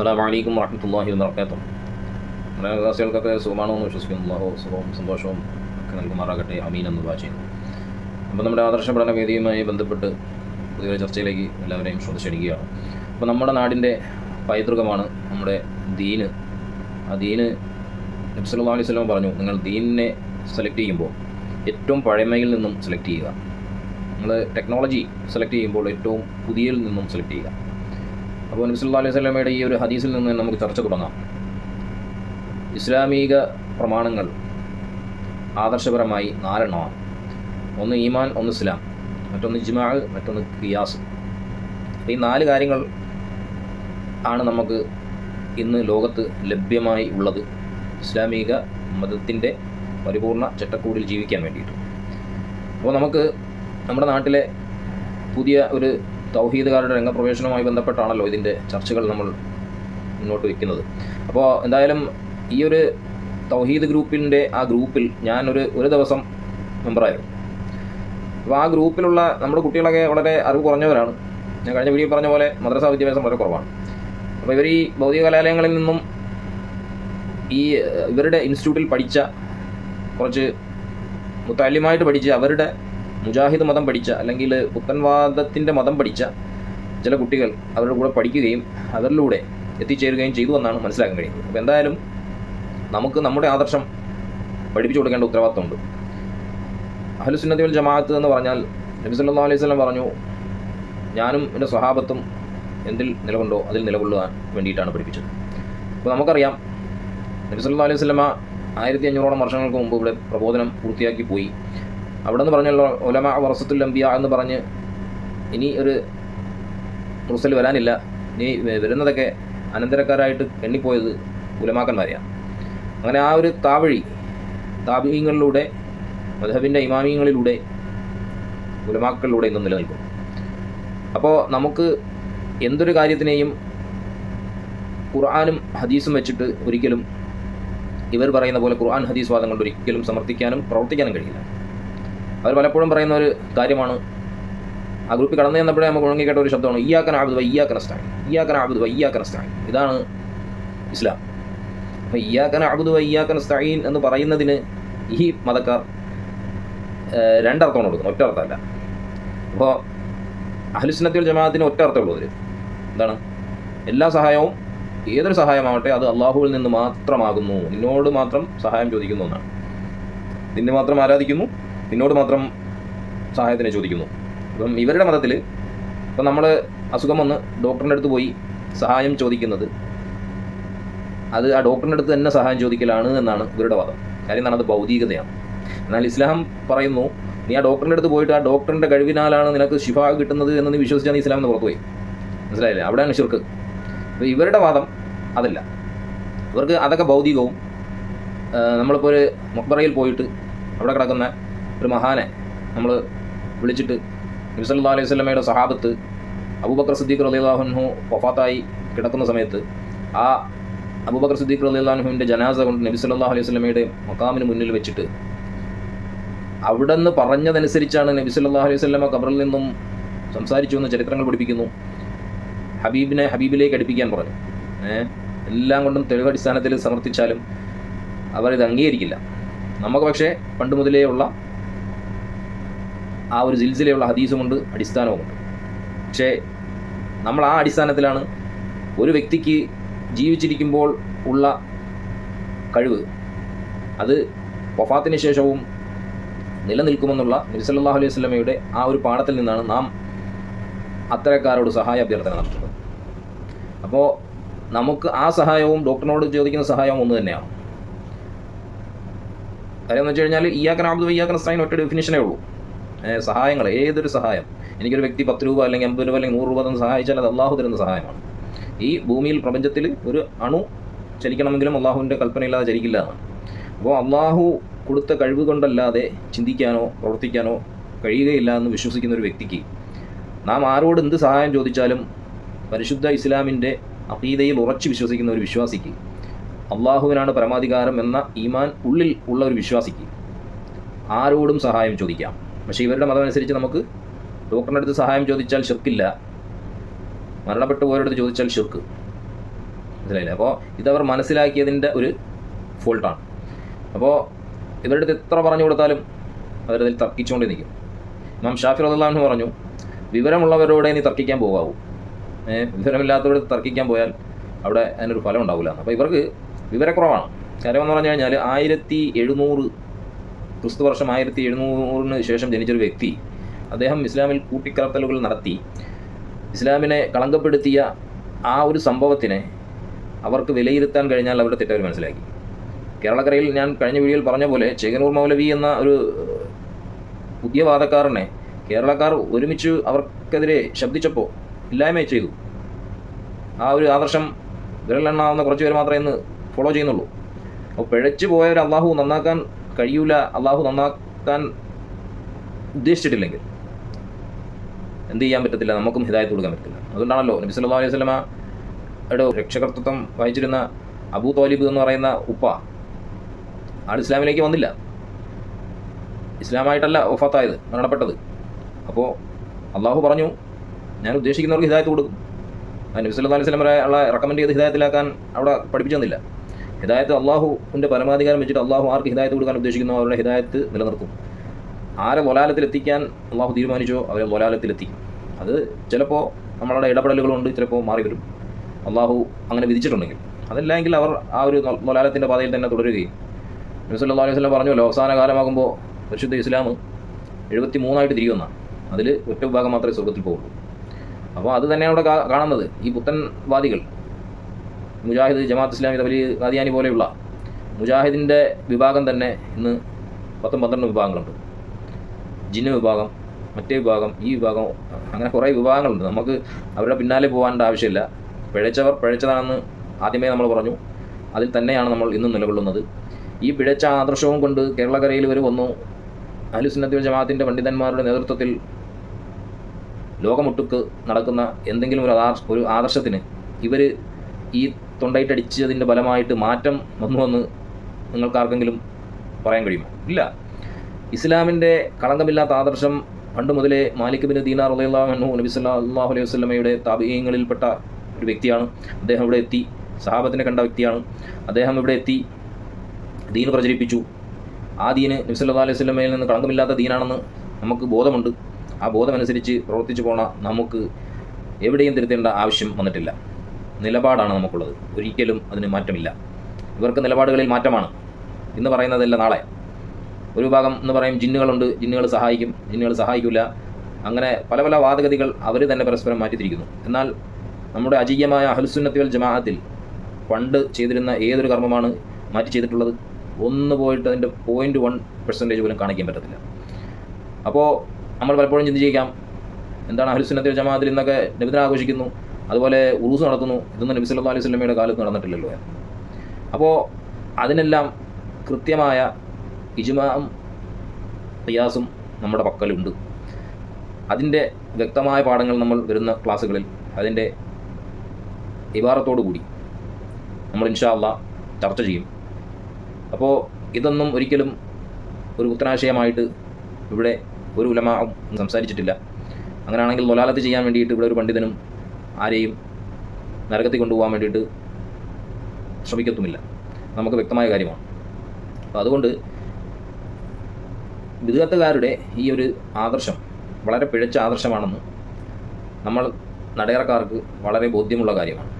അസ്സലാമു അലൈക്കും വറഹ്മത്തുള്ളാഹി വബറകാതുഹു. മലയാളികൾക്കൊക്കെ സുഖമാണെന്ന് വിശ്വസിക്കുന്നു. അള്ളാഹു സുഖവും സന്തോഷവും ഒക്കെ നൽകുമാറാകട്ടെ. അമീൻ എന്ന് വാചിക്കുന്നു അപ്പോൾ നമ്മുടെ ആദർശ പഠന വേദിയുമായി ബന്ധപ്പെട്ട് പുതിയൊരു ചർച്ചയിലേക്ക് എല്ലാവരെയും ശ്രദ്ധിച്ചിരിക്കുകയാണ് അപ്പോൾ നമ്മുടെ നാടിന്റെ പൈതൃകമാണ് നമ്മുടെ ദീന്. ആ ദീന് നബ്സല്ലാ അലൈഹി സ്വലം പറഞ്ഞു നിങ്ങൾ ദീനിനെ സെലക്ട് ചെയ്യുമ്പോൾ ഏറ്റവും പഴമയിൽ നിന്നും സെലക്ട് ചെയ്യുക. നിങ്ങൾ ടെക്നോളജി സെലക്ട് ചെയ്യുമ്പോൾ ഏറ്റവും പുതിയതിൽ നിന്നും സെലക്ട് ചെയ്യുക. അപ്പോൾ നബ്സല്ലാ അലൈഹി സ്വലമയുടെ ഈ ഒരു ഹദീസിൽ നിന്ന് നമുക്ക് ചർച്ച തുടങ്ങാം. ഇസ്ലാമിക പ്രമാണങ്ങൾ ആദർശപരമായി നാലെണ്ണമാണ്. ഒന്ന് ഈമാൻ ഒന്ന് ഇസ്ലാം. മറ്റൊന്ന് ഇജ്മാ മറ്റൊന്ന് ഖിയാസ്. ഈ നാല് കാര്യങ്ങൾ ആണ് നമുക്ക് ഇന്ന് ലോകത്ത് ലഭ്യമായി ഉള്ളത്. ഇസ്ലാമിക മതത്തിന്റെ പരിപൂർണ ചട്ടക്കൂടിൽ ജീവിക്കാൻ വേണ്ടിയിട്ട്. അപ്പോൾ നമുക്ക് നമ്മുടെ നാട്ടിലെ പുതിയ ഒരു തൗഹീദുകാരുടെ രംഗപ്രവേശനവുമായി ബന്ധപ്പെട്ടാണല്ലോ ഇതിന്റെ ചർച്ചകൾ നമ്മൾ മുന്നോട്ട് വയ്ക്കുന്നത്. അപ്പോൾ എന്തായാലും ഈ ഒരു തൗഹീദ് ഗ്രൂപ്പിന്റെ ആ ഗ്രൂപ്പിൽ ഞാനൊരു ഒരു ദിവസം മെമ്പറായിരുന്നു അപ്പോൾ ആ ഗ്രൂപ്പിലുള്ള നമ്മുടെ കുട്ടികളൊക്കെ വളരെ അറിവ് കുറഞ്ഞവരാണ്. ഞാൻ കഴിഞ്ഞ വീഡിയോ പറഞ്ഞ പോലെ മദ്രസ വിദ്യാഭ്യാസം വളരെ കുറവാണ്. അപ്പോൾ ഇവർ ഈ ഭൗതിക കലാലയങ്ങളിൽ നിന്നും ഈ ഇവരുടെ ഇൻസ്റ്റിറ്റ്യൂട്ടിൽ പഠിച്ച കുറച്ച് മുത്തല്യമായിട്ട് പഠിച്ച് അവരുടെ മുജാഹിദ് മതം പഠിച്ച അല്ലെങ്കിൽ പുത്തൻവാദത്തിന്റെ മതം പഠിച്ച ചില കുട്ടികൾ അവരുടെ കൂടെ പഠിക്കുകയും അതിലൂടെ എത്തിച്ചേരുകയും ചെയ്തു എന്നാണ് മനസ്സിലാക്കാൻ കഴിയുന്നത്. അപ്പോൾ എന്തായാലും നമുക്ക് നമ്മുടെ ആദർശം പഠിപ്പിച്ചു കൊടുക്കേണ്ട ഉത്തരവാദിത്തമുണ്ട് അഹലുസുന്നതി വൽ ജമാഅത്ത് എന്ന് പറഞ്ഞാൽ നബി സല്ലല്ലാഹു അലൈഹി വസല്ലം പറഞ്ഞു ഞാനും എന്റെ സ്വഹാബത്തും എന്തിൽ നിലകൊണ്ടോ അതിൽ നിലകൊള്ളുവാൻ വേണ്ടിയിട്ടാണ് പഠിപ്പിച്ചത്. അപ്പോൾ നമുക്കറിയാം നബി സല്ലല്ലാഹു അലൈഹി സ്വലമ ആയിരത്തി അഞ്ഞൂറോളം വർഷങ്ങൾക്ക് മുമ്പ് ഇവിടെ പ്രബോധനം പൂർത്തിയാക്കി പോയി. അവിടെ നിന്ന് പറഞ്ഞല്ലോ ഒലമ വറസത്തുൽ അമ്പിയ എന്ന് പറഞ്ഞ് ഇനി ഒരു റുസൽ വരാനില്ല. ഇനി വരുന്നതൊക്കെ അനന്തരക്കാരായിട്ട് എണ്ണിപ്പോയത് ഉലമാക്കന്മാരെയാണ് അങ്ങനെ ആ ഒരു താവഴി താപീയങ്ങളിലൂടെ മധബിന്റെ ഇമാമിയങ്ങളിലൂടെ ഉലമാക്കളിലൂടെ ഇന്നും നിലനിൽക്കും അപ്പോൾ നമുക്ക് എന്തൊരു കാര്യത്തിനെയും ഖുർആാനും ഹദീസും വെച്ചിട്ട് ഒരിക്കലും ഇവർ പറയുന്ന പോലെ ഖുർആൻ ഹദീസ് വാദം കൊണ്ട് ഒരിക്കലും സമർത്ഥിക്കാനും പ്രവർത്തിക്കാനും കഴിയില്ല. അവർ പലപ്പോഴും പറയുന്ന ഒരു കാര്യമാണ്. ആ ഗ്രൂപ്പിൽ കടന്നു ചെന്നപ്പോഴേ നമുക്ക് ഉണങ്ങി കേട്ട ഒരു ശബ്ദമാണ് ഇയാക്കൻ ആബുദ് വയ്യാക്കൻ അസ്താൻ ഇയാക്കൻ ആബുദ് വയ്യാക്കൻ അസ്താൻ ഇതാണ് ഇസ്ലാം. അപ്പോൾ ഇയാക്കൻ ആബുദ് വയ്യാക്കൻ അസ്താൻ എന്ന് പറയുന്നതിന് ഈ മതക്കാർ രണ്ടർത്ഥമാണ് കൊടുക്കുന്നത് ഒറ്റ അർത്ഥമല്ല. അപ്പോൾ അഹ്ലുസ്നത്തിൽ ജമാഅത്തിന് ഒറ്റ അർത്ഥമുള്ളൂ എന്താണ്? എല്ലാ സഹായവും ഏതൊരു സഹായമാവട്ടെ അത് അള്ളാഹുവിൽ നിന്ന് മാത്രമാകുന്നു. നിന്നോട് മാത്രം സഹായം ചോദിക്കുന്നു എന്നാണ് നിന്നെ മാത്രം ആരാധിക്കുന്നു നിന്നോട് മാത്രം സഹായത്തിന് ചോദിക്കുന്നു. അപ്പം ഇവരുടെ മതത്തിൽ ഇപ്പം നമ്മൾ അസുഖം വന്ന് ഡോക്ടറിന്റെ അടുത്ത് പോയി സഹായം ചോദിക്കുന്നത് അത് ആ ഡോക്ടറിന്റെ അടുത്ത് തന്നെ സഹായം ചോദിക്കലാണ് എന്നാണ് ഇവരുടെ വാദം. കാര്യം എന്താണ് അത് ഭൗതികതയാണ്. എന്നാൽ ഇസ്ലാം പറയുന്നു നീ ആ ഡോക്ടറിന്റെ അടുത്ത് പോയിട്ട് ആ ഡോക്ടറിന്റെ കഴിവിനാലാണ് നിനക്ക് ശിഫ കിട്ടുന്നത് എന്ന് നീ വിശ്വസിച്ചാൽ നീ ഇസ്ലാം എന്ന് പുറത്തു പോയി. മനസ്സിലായില്ലേ? അവിടെയാണ് ഷിർക്ക്. അപ്പോൾ ഇവരുടെ വാദം അതല്ല. ഇവർക്ക് അതൊക്കെ ഭൗതികവും നമ്മളിപ്പോൾ ഒരു മക്ബറയിൽ പോയിട്ട് അവിടെ കിടക്കുന്ന ഒരു മഹാനെ നമ്മൾ വിളിച്ചിട്ട് നബിസല്ലാ അലൈഹി സ്വലമയുടെ സഹാബത്ത് അബൂബക്കർ സിദ്ദീഖ് റലിയാഹുൻഹു വഫാത്തായി കിടക്കുന്ന സമയത്ത് ആ അബൂബക്കർ സിദ്ദീഖ് റലിയാഹുവിന്റെ ജനാസ കൊണ്ട് നബി സല്ലല്ലാഹു അലൈഹി സ്വലമയുടെ മക്കാമിന് മുന്നിൽ വെച്ചിട്ട് അവിടെ നിന്ന് പറഞ്ഞതനുസരിച്ചാണ് നബി സല്ലല്ലാഹു അലൈഹി സ്വലമ ഖബറിൽ നിന്നും സംസാരിച്ചു എന്ന് ചരിത്രങ്ങൾ പഠിപ്പിക്കുന്നു. ഹബീബിനെ ഹബീബിലേക്ക് അടുപ്പിക്കാൻ പറഞ്ഞു. എല്ലാം കൊണ്ടും തെളിവടിസ്ഥാനത്തിൽ സമർത്ഥിച്ചാലും അവരിത് അംഗീകരിക്കില്ല. നമുക്ക് പക്ഷേ പണ്ട് മുതലേ ഉള്ള ആ ഒരു സിൽസിലയുള്ള ഹദീസുമുണ്ട് അടിസ്ഥാനവുമുണ്ട് പക്ഷേ നമ്മൾ ആ അടിസ്ഥാനത്തിലാണ് ഒരു വ്യക്തിക്ക് ജീവിച്ചിരിക്കുമ്പോൾ ഉള്ള കഴിവ്. അത് വഫാത്തിന് ശേഷവും നിലനിൽക്കുമെന്നുള്ള നബി സല്ലല്ലാഹു അലൈഹി വസല്ലമയുടെ ആ ഒരു പാഠത്തിൽ നിന്നാണ് നാം അത്തരക്കാരോട് സഹായ അഭ്യർത്ഥന നടത്തുന്നത്. അപ്പോൾ നമുക്ക് ആ സഹായവും ഡോക്ടറിനോട് ചോദിക്കുന്ന സഹായവും ഒന്ന് തന്നെയാണ്. കാര്യം എന്ന് വെച്ച് കഴിഞ്ഞാൽ ഇയാക്കൻ ആബ്ദു ഇയാക്കൻ സ്റ്റൈൻ ഒറ്റ ഡെഫിനിഷനേ ഉള്ളൂ. സഹായങ്ങൾ ഏതൊരു സഹായം? എനിക്കൊരു വ്യക്തി പത്ത് രൂപ അല്ലെങ്കിൽ അമ്പത് രൂപ അല്ലെങ്കിൽ നൂറ് രൂപ തന്ന് സഹായിച്ചാൽ അത് അള്ളാഹു തരുന്ന സഹായമാണ്. ഈ ഭൂമിയിൽ പ്രപഞ്ചത്തിൽ ഒരു അണു ചലിക്കണമെങ്കിലും അള്ളാഹുവിന്റെ കൽപ്പനയില്ലാതെ ചലിക്കില്ല അപ്പോൾ അള്ളാഹു കൊടുത്ത കഴിവ് കൊണ്ടല്ലാതെ ചിന്തിക്കാനോ പ്രവർത്തിക്കാനോ കഴിയുകയില്ല എന്ന് വിശ്വസിക്കുന്ന ഒരു വ്യക്തിക്ക് നാം ആരോട് എന്ത് സഹായം ചോദിച്ചാലും പരിശുദ്ധ ഇസ്ലാമിന്റെ അഖീദയിൽ ഉറച്ചു വിശ്വസിക്കുന്ന ഒരു വിശ്വാസിക്ക് അള്ളാഹുവിനാണ് പരമാധികാരം എന്ന ഈമാൻ ഉള്ളിൽ ഉള്ള ഒരു വിശ്വാസിക്ക് ആരോടും സഹായം ചോദിക്കാം. പക്ഷേ ഇവരുടെ മതം അനുസരിച്ച് നമുക്ക് ഡോക്ടറിന്റെ അടുത്ത് സഹായം ചോദിച്ചാൽ ഷിർക്കില്ല. മരണപ്പെട്ടു പോയവരുടെ ചോദിച്ചാൽ ഷിർക്ക്. മനസ്സിലായില്ലേ? അപ്പോൾ ഇതവർ മനസ്സിലാക്കിയതിന്റെ ഒരു ഫോൾട്ടാണ്. അപ്പോൾ ഇവരുടെ അടുത്ത് എത്ര പറഞ്ഞു കൊടുത്താലും അവരതിൽ തർക്കിച്ചുകൊണ്ടേ നിൽക്കും. ഇമാം ഷാഫി റദാന്ന് പറഞ്ഞു വിവരമുള്ളവരോടെ ഇനി തർക്കിക്കാൻ പോകാവൂ. വിവരമില്ലാത്തവരോട് തർക്കിക്കാൻ പോയാൽ അവിടെ അതിനൊരു ഫലം ഉണ്ടാവില്ല. അപ്പോൾ ഇവർക്ക് വിവരക്കുറവാണ്. കാര്യമെന്ന് പറഞ്ഞു കഴിഞ്ഞാൽ ആയിരത്തി എഴുന്നൂറ് ക്രിസ്തു വർഷം ആയിരത്തി എഴുന്നൂറിന് ശേഷം ജനിച്ചൊരു വ്യക്തി അദ്ദേഹം ഇസ്ലാമിൽ കൂട്ടിക്കലർത്തലുകൾ നടത്തി. ഇസ്ലാമിനെ കളങ്കപ്പെടുത്തിയ ആ ഒരു സംഭവത്തിനെ അവർക്ക് വിലയിരുത്താൻ കഴിഞ്ഞാൽ അവരുടെ തെറ്റവർ മനസ്സിലാക്കി. കേരളക്കരയിൽ ഞാൻ കഴിഞ്ഞ വീഡിയോയിൽ പറഞ്ഞ പോലെ ചേകനൂർ മൗലവി എന്ന ഒരു പുതിയ വാദക്കാരനെ കേരളക്കാർ ഒരുമിച്ച് അവർക്കെതിരെ ശബ്ദിച്ചപ്പോൾ ഇല്ലായ്മ ചെയ്തു. ആ ഒരു ആദർശം വിരലെണ്ണാവുന്ന കുറച്ച് പേര് മാത്രമേ ഇന്ന് ഫോളോ ചെയ്യുന്നുള്ളൂ. അപ്പോൾ പിഴച്ചു പോയവർ അള്ളാഹു നന്നാക്കാൻ കഴിയൂല അള്ളാഹു നന്നാക്കാൻ ഉദ്ദേശിച്ചിട്ടില്ലെങ്കിൽ എന്ത് ചെയ്യാൻ പറ്റത്തില്ല നമുക്കും ഹിദായത്ത് കൊടുക്കാൻ പറ്റില്ല അതുകൊണ്ടാണല്ലോ നബി സല്ലാ അലൈഹി വസല്ലമയുടെ രക്ഷകർത്തൃത്വം വഹിച്ചിരുന്ന അബൂ തോലിബ് എന്ന് പറയുന്ന ഉപ്പ ആൾ ഇസ്ലാമിലേക്ക് വന്നില്ല. ഇസ്ലാമായിട്ടല്ല ഒഫാത്തായത് മരണപ്പെട്ടത്. അപ്പോൾ അള്ളാഹു പറഞ്ഞു ഞാൻ ഉദ്ദേശിക്കുന്നവർക്ക് ഹിദായത്ത് കൊടുക്കും. നബി സല്ലാ അലൈഹി സ്വലമ റെക്കമെൻഡ് ചെയ്ത് ഹിതായത്തിലാക്കാൻ അവിടെ പഠിപ്പിച്ചു തന്നില്ല. ഹിദായത്ത് അള്ളാഹുവിന്റെ പരമാധികാരം വെച്ചിട്ട് അള്ളാഹു ആർക്ക് ഹിദായത്ത് കൊടുക്കാൻ ഉദ്ദേശിക്കുന്നു അവരുടെ ഹിദായത്ത് നിലനിർത്തും. ആരെ ലൊലാലത്തിലെത്തിക്കാൻ അള്ളാഹു തീരുമാനിച്ചോ അവരെ ലൊലാലത്തിലെത്തി അത് ചിലപ്പോൾ നമ്മളുടെ ഇടപെടലുകളുണ്ട് ചിലപ്പോൾ മാറി വരും. അള്ളാഹു അങ്ങനെ വിധിച്ചിട്ടുണ്ടെങ്കിൽ. അതല്ലെങ്കിൽ അവർ ആ ഒരു ലൊലാലത്തിന്റെ പാതയിൽ തന്നെ തുടരുകയും. നബിസല്ലാ അലൈഹി വസല്ലം പറഞ്ഞല്ലോ അവസാന കാലമാകുമ്പോൾ പരിശുദ്ധ ഇസ്ലാം എഴുപത്തി മൂന്നായിട്ട് തിരിയുമെന്നാണ് അതിൽ ഒറ്റ വിഭാഗം മാത്രമേ സ്വർഗത്തിൽ പോകുള്ളൂ അപ്പോൾ അത് തന്നെയാണ് അവിടെ കാണുന്നത്. ഈ പുത്തൻവാദികൾ മുജാഹിദ് ജമാഅത്ത് ഇസ്ലാമി തബലി ഖാദിയാനി പോലെയുള്ള മുജാഹിദിന്റെ വിഭാഗം തന്നെ ഇന്ന് പത്തും പന്ത്രണ്ട് വിഭാഗങ്ങളുണ്ട്. ജിന്ന് വിഭാഗം മറ്റേ വിഭാഗം ഈ വിഭാഗം അങ്ങനെ കുറേ വിഭാഗങ്ങളുണ്ട്. നമുക്ക് അവരുടെ പിന്നാലെ പോകാനുള്ള ആവശ്യമില്ല. പിഴച്ചവർ പിഴച്ചതാണെന്ന് ആദ്യമേ നമ്മൾ പറഞ്ഞു. അതിൽ തന്നെയാണ് നമ്മൾ ഇന്നും നിലകൊള്ളുന്നത്. ഈ പിഴച്ച ആദർശവും കൊണ്ട് കേരളക്കരയിൽ ഇവർ വന്നു. അലുസിനത്തിൽ ജമാഅത്തിന്റെ പണ്ഡിതന്മാരുടെ നേതൃത്വത്തിൽ ലോകമൊട്ടുക്ക് നടക്കുന്ന എന്തെങ്കിലും ഒരു ഒരു ആദർശത്തിന് ഇവർ ഈ തൊണ്ടയിട്ടടിച്ചതിന്റെ ഫലമായിട്ട് മാറ്റം വന്നു വന്നുവെന്ന് നിങ്ങൾക്കാർക്കെങ്കിലും പറയാൻ കഴിയുമോ? ഇല്ല. ഇസ്ലാമിന്റെ കളങ്കമില്ലാത്ത ആദർശം പണ്ട് മുതലേ മാലിക് ബിൻ ദീനാർ അള്ളാഹു നബി അള്ളാഹു അലൈഹി വസ്ലമയുടെ താപീയങ്ങളിൽപ്പെട്ട ഒരു വ്യക്തിയാണ്. അദ്ദേഹം ഇവിടെ എത്തി സഹാബത്തിനെ കണ്ട വ്യക്തിയാണ്. അദ്ദേഹം ഇവിടെ എത്തി ദീൻ പ്രചരിപ്പിച്ചു. ആ ദീന് നബി അല്ലാ അലൈഹി വസ്ലമയിൽ നിന്ന് കളങ്കമില്ലാത്ത ദീനാണെന്ന് നമുക്ക് ബോധമുണ്ട്. ആ ബോധമനുസരിച്ച് പ്രവർത്തിച്ചു പോണ നമുക്ക് എവിടെയും തിരുത്തേണ്ട ആവശ്യം വന്നിട്ടില്ല. നിലപാടാണ് നമുക്കുള്ളത്. ഒരിക്കലും അതിന് മാറ്റമില്ല. ഇവർക്ക് നിലപാടുകളിൽ മാറ്റമാണ്. ഇന്ന് പറയുന്നതല്ല നാളെ. ഒരു ഭാഗം എന്ന് പറയും ജിന്നുകളുണ്ട് ജിന്നുകൾ സഹായിക്കും ജിന്നുകൾ സഹായിക്കില്ല അങ്ങനെ പല പല വാദഗതികൾ അവർ തന്നെ പരസ്പരം മാറ്റിത്തിരിക്കുന്നു. എന്നാൽ നമ്മുടെ അജീയമായ അഹൽസുന്നത്തി വൽ ജമാഅത്തിൽ പണ്ട് ചെയ്തിരുന്ന ഏതൊരു കർമ്മമാണ് മാറ്റി ചെയ്തിട്ടുള്ളത്? ഒന്ന് പോയിട്ട് അതിന്റെ പോയിന്റ് വൺ പെർസെന്റേജ് പോലും കാണിക്കാൻ പറ്റത്തില്ല. അപ്പോൾ നമ്മൾ പലപ്പോഴും ചിന്തിച്ചേക്കാം എന്താണ് അഹൽസുന്നത്തി വൽ ജമാഅത്തിൽ ഇന്നൊക്കെ നബിദിനം ആഘോഷിക്കുന്നു? അതുപോലെ ഉറൂസ് നടത്തുന്നു. ഇതൊന്നും നബി സല്ലാ അലൈഹി വസല്ലമയുടെ കാലത്ത് നടന്നിട്ടില്ലല്ലോ അപ്പോൾ അതിനെല്ലാം കൃത്യമായ ഇജുമാവും ഖിയാസും നമ്മുടെ പക്കലുണ്ട്. അതിന്റെ വ്യക്തമായ പാഠങ്ങൾ നമ്മൾ വരുന്ന ക്ലാസ്സുകളിൽ അതിന്റെ ഇബാറത്തോടു കൂടി നമ്മൾ ഇൻഷാല്ല ചർച്ച ചെയ്യും. അപ്പോൾ ഇതൊന്നും ഒരിക്കലും ഒരു ഉത്തരാശയമായിട്ട് ഇവിടെ ഒരു ഉലമാവും സംസാരിച്ചിട്ടില്ല. അങ്ങനെയാണെങ്കിൽ ലൊലാലത്ത് ചെയ്യാൻ വേണ്ടിയിട്ട് ഇവിടെ ഒരു പണ്ഡിതനും ആരെയും നരകത്തിൽ കൊണ്ടുപോകാൻ വേണ്ടിയിട്ട് ശ്രമിക്കത്തുമില്ല. നമുക്ക് വ്യക്തമായ കാര്യമാണ്. അപ്പോൾ അതുകൊണ്ട് വിദഗത്തുകാരുടെ ഈ ഒരു ആദർശം വളരെ പിഴച്ച ആദർശമാണെന്ന് നമ്മൾ നടയറക്കാർക്ക് വളരെ ബോധ്യമുള്ള കാര്യമാണ്.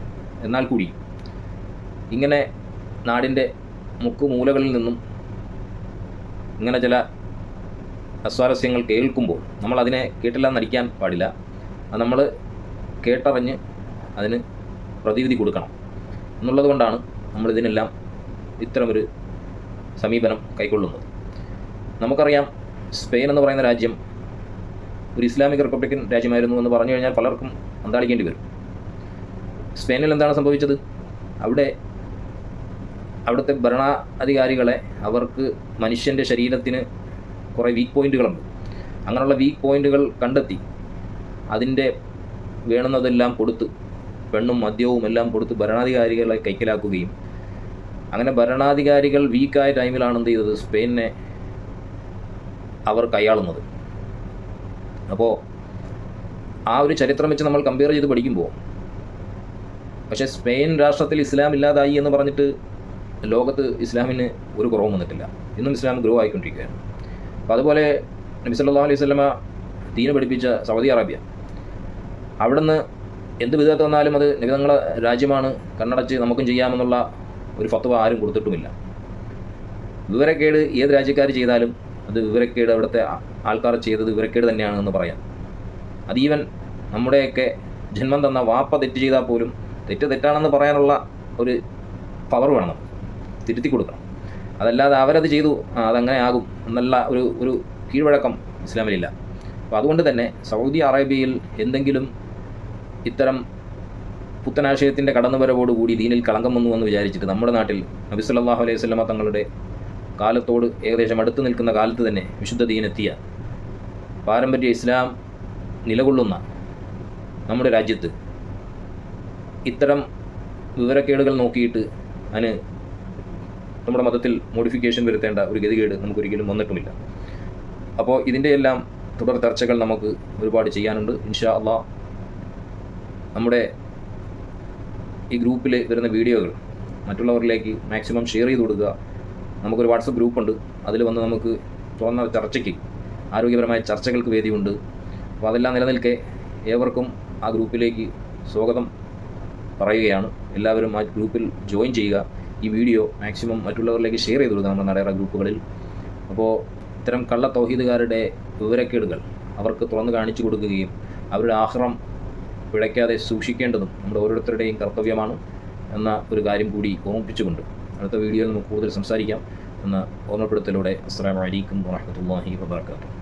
എന്നാൽ കൂടി ഇങ്ങനെ നാടിന്റെ മുക്കുമൂലകളിൽ നിന്നും ഇങ്ങനെ ചില അസ്വാരസ്യങ്ങൾ കേൾക്കുമ്പോൾ നമ്മൾ അതിനെ കേട്ടില്ല നടിക്കാൻ പാടില്ല. നമ്മൾ കേട്ടറിഞ്ഞ് അതിന് പ്രതിവിധി കൊടുക്കണം. എന്നുള്ളത് കൊണ്ടാണ് നമ്മളിതിനെല്ലാം ഇത്തരമൊരു സമീപനം കൈക്കൊള്ളുന്നത്. നമുക്കറിയാം സ്പെയിൻ എന്ന് പറയുന്ന രാജ്യം ഒരു ഇസ്ലാമിക് റിപ്പബ്ലിക്കൻ രാജ്യമായിരുന്നു എന്ന് പറഞ്ഞു കഴിഞ്ഞാൽ പലർക്കും അന്താളിക്കേണ്ടി വരും. സ്പെയിനിൽ എന്താണ് സംഭവിച്ചത്? അവിടെ അവിടുത്തെ ഭരണാധികാരികളെ അവർക്ക് മനുഷ്യന്റെ ശരീരത്തിന് കുറേ വീക്ക് പോയിന്റുകളുണ്ട് അങ്ങനെയുള്ള വീക്ക് പോയിന്റുകൾ കണ്ടെത്തി അതിന്റെ വേണ്ടുന്നതെല്ലാം കൊടുത്ത് പെണ്ണും മദ്യവും എല്ലാം കൊടുത്ത് ഭരണാധികാരികളെ കൈക്കലാക്കുകയും. അങ്ങനെ ഭരണാധികാരികൾ വീക്കായ ടൈമിലാണ് എന്ത് ചെയ്തത്? സ്പെയിനെ അവർ കൈയാളുന്നത്. അപ്പോൾ ആ ഒരു ചരിത്രം വെച്ച് നമ്മൾ കമ്പയർ ചെയ്ത് പഠിക്കുമ്പോൾ പക്ഷേ സ്പെയിൻ രാഷ്ട്രത്തിൽ ഇസ്ലാം ഇല്ലാതായി എന്ന് പറഞ്ഞിട്ട് ലോകത്ത് ഇസ്ലാമിന് ഒരു കുറവും വന്നിട്ടില്ല. ഇന്നും ഇസ്ലാം ഗ്രോ ആയിക്കൊണ്ടിരിക്കുകയാണ്. അപ്പോൾ അതുപോലെ നബി സല്ലല്ലാഹു അലൈഹി വസല്ലമ ദീന് പഠിപ്പിച്ച സൗദി അറേബ്യ അവിടുന്ന് എന്ത് വിധത്തിൽ വന്നാലും അത് നബി രാജ്യമാണ് കണ്ണടച്ച് നമുക്കും ചെയ്യാമെന്നുള്ള ഒരു ഫത്വ ആരും കൊടുത്തിട്ടുമില്ല. വിവരക്കേട് ഏത് രാജ്യക്കാർ ചെയ്താലും അത് വിവരക്കേട് അവിടുത്തെ ആൾക്കാർ ചെയ്തത് വിവരക്കേട് തന്നെയാണെന്ന് പറയാം. അത് ഈവൻ നമ്മുടെയൊക്കെ ജന്മം തന്ന വാപ്പ തെറ്റ് ചെയ്താൽ പോലും തെറ്റ് തെറ്റാണെന്ന് പറയാനുള്ള ഒരു പവർ വേണം. തിരുത്തി കൊടുക്കണം. അതല്ലാതെ അവരത് ചെയ്തു അതങ്ങനെ ആകും എന്നുള്ള ഒരു ഒരു കീഴ്വഴക്കം ഇസ്ലാമിലില്ല. അപ്പോൾ അതുകൊണ്ട് തന്നെ സൗദി അറേബ്യയിൽ എന്തെങ്കിലും ഇത്തരം പുത്തനാശയത്തിന്റെ കടന്നുവരവോടുകൂടി ദീനിൽ കളങ്കം വന്നു എന്ന് വിചാരിച്ചിട്ട് നമ്മുടെ നാട്ടിൽ നബി സല്ലല്ലാഹു അലൈഹി സ്വലമ തങ്ങളുടെ കാലത്തോട് ഏകദേശം അടുത്ത് നിൽക്കുന്ന കാലത്ത് തന്നെ വിശുദ്ധ ദീനെത്തിയ പാരമ്പര്യ ഇസ്ലാം നിലകൊള്ളുന്ന നമ്മുടെ രാജ്യത്ത് ഇത്തരം വിവരക്കേടുകൾ നോക്കിയിട്ട് അതിന് നമ്മുടെ മതത്തിൽ മോഡിഫിക്കേഷൻ വരുത്തേണ്ട ഒരു ഗതികേട് നമുക്കൊരിക്കലും വന്നിട്ടുമില്ല. അപ്പോൾ ഇതിന്റെ എല്ലാം തുടർ ചർച്ചകൾ നമുക്ക് ഒരുപാട് ചെയ്യാനുണ്ട്. ഇൻഷാ അള്ളാ നമ്മുടെ ഈ ഗ്രൂപ്പിൽ വരുന്ന വീഡിയോകൾ മറ്റുള്ളവരിലേക്ക് മാക്സിമം ഷെയർ ചെയ്ത് കൊടുക്കുക. നമുക്കൊരു വാട്സപ്പ് ഗ്രൂപ്പുണ്ട് അതിൽ വന്ന് നമുക്ക് തുറന്ന ചർച്ചയ്ക്ക് ആരോഗ്യപരമായ ചർച്ചകൾക്ക് വേദിയുണ്ട്. അപ്പോൾ അതെല്ലാം നിലനിൽക്കെ ഏവർക്കും ആ ഗ്രൂപ്പിലേക്ക് സ്വാഗതം പറയുകയാണ്. എല്ലാവരും ആ ഗ്രൂപ്പിൽ ജോയിൻ ചെയ്യുക. ഈ വീഡിയോ മാക്സിമം മറ്റുള്ളവരിലേക്ക് ഷെയർ ചെയ്ത് കൊടുക്കുക നമ്മുടെ നടയറ ഗ്രൂപ്പുകളിൽ. അപ്പോൾ ഇത്തരം കള്ള തൗഹീദുകാരുടെ വിവരക്കേടുകൾ അവർക്ക് തുറന്നു കാണിച്ചു കൊടുക്കുകയും അവരുടെ ആഹ്റം പിഴയ്ക്കാതെ സൂക്ഷിക്കേണ്ടതും നമ്മുടെ ഓരോരുത്തരുടെയും കർത്തവ്യമാണ് എന്ന ഒരു കാര്യം കൂടി ഓർമ്മിപ്പിച്ചുകൊണ്ട് അടുത്ത വീഡിയോയിൽ നമുക്ക് കൂടുതൽ സംസാരിക്കാം. എന്ന ഓർമ്മപ്പെടുത്തലൂടെ അസ്സാം വലൈക്കും വാഹമത്തല്ലാഹി വാബർക്കാത്തു